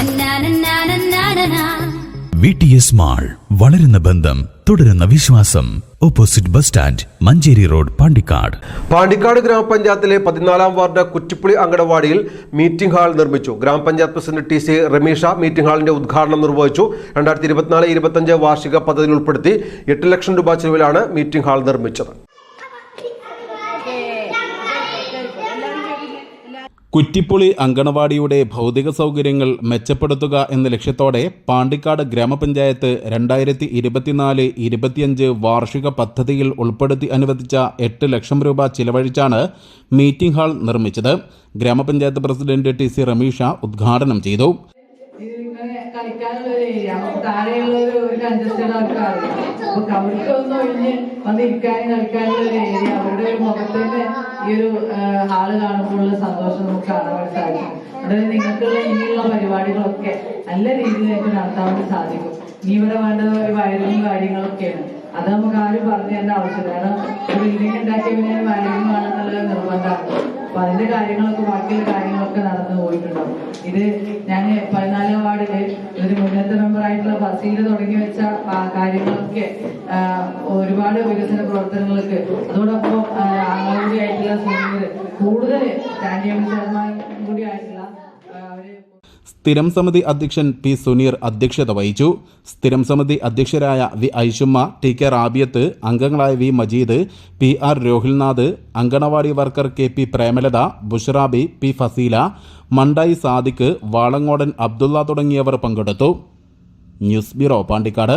നന്നാനന്നാനന്നാനനാ. V T S mall വളരുന്ന ബന്ധം തുടരുന്ന വിശ്വാസം. Opposite bus stand Manjeri road Pandikkad. Pandikkad ഗ്രാമപഞ്ചായത്തിലെ പതിനാലാം വാർഡ് കുറ്റിപ്പുളി അങ്കണവാടിയിൽ മീറ്റിംഗ് ഹാൾ നിർമ്മിച്ചു. ഗ്രാമപഞ്ചായത്ത് president T C Ramisha meeting ഹാളിന്റെ ഉദ്ഘാടനം നിർവഹിച്ചു. രണ്ടായിരത്തി ഇരുപത്തിനാല് ഇരുപത്തഞ്ച് വാർഷിക പദ്ധതിയിൽ ഉൾപ്പെടുത്തി എട്ട് ലക്ഷം രൂപ ചെലവിലാണ് മീറ്റിംഗ് ഹാൾ നിർമ്മിച്ചത്. കുറ്റിപ്പുളി അങ്കണവാടിയുടെ ഭൗതിക സൗകര്യങ്ങൾ മെച്ചപ്പെടുത്തുക എന്ന ലക്ഷ്യത്തോടെ പാണ്ടിക്കാട് ഗ്രാമപഞ്ചായത്ത് രണ്ടായിരത്തി ഇരുപത്തിനാല് ഇരുപത്തിയഞ്ച് വാർഷിക പദ്ധതിയിൽ ഉൾപ്പെടുത്തി അനുവദിച്ച എട്ട് ലക്ഷം രൂപ ചിലവഴിച്ചാണ് മീറ്റിംഗ് ഹാൾ നിർമ്മിച്ചത്. ഗ്രാമപഞ്ചായത്ത് പ്രസിഡന്റ് ടി സി റമീഷ ഉദ്ഘാടനം ചെയ്തു. കളിക്കാനുള്ള ഈ ഒരു ഹാൾ കാണുമ്പോഴുള്ള സന്തോഷം നമുക്ക് കാണാൻ വേണ്ടി സാധിക്കും. അതുപോലെ നിങ്ങൾക്കുള്ള ഇനിയുള്ള പരിപാടികളൊക്കെ നല്ല രീതിയിലേക്ക് നടത്താൻ വേണ്ടി സാധിക്കും. ഇനി ഇവിടെ വേണ്ടത് ഒരു വയറിങ്ങും കാര്യങ്ങളൊക്കെയാണ്. അത് നമുക്ക് ആരും പറഞ്ഞു തരേണ്ട ആവശ്യമില്ല. കാരണം ബിൽഡിംഗ് ഉണ്ടാക്കിയതിന് വയറിങ് വേണമെന്നുള്ളത് നിർബന്ധമാണ്. അപ്പൊ അതിന്റെ കാര്യങ്ങളൊക്കെ ബാക്കിയുള്ള കാര്യങ്ങളൊക്കെ നടന്നു പോയിട്ടുണ്ടാവും. ഇത് ഞാൻ പതിനാലാം വാർഡിൽ ഒരു മുന്നത്തെ മെമ്പറായിട്ടുള്ള ഫസീല തുടങ്ങി വെച്ച കാര്യങ്ങളൊക്കെ ഒരുപാട് വികസന പ്രവർത്തനങ്ങൾക്ക് അതോടൊപ്പം ആ, അംഗം കൂടി ആയിട്ടുള്ള സുനീർ സ്ഥിരം സമിതി അധ്യക്ഷൻ പി സുനീർ അധ്യക്ഷത വഹിച്ചു. സ്ഥിരം സമിതി അധ്യക്ഷരായ V Aishumma T K Rabiyath അംഗങ്ങളായ V Majeed P R Rohilnath anganwadi worker K P Premalatha Bushrabi P Faseela Mandayi Sadiq Valangodan Abdulla തുടങ്ങിയവർ പങ്കെടുത്തു. News bureau Pandikkad.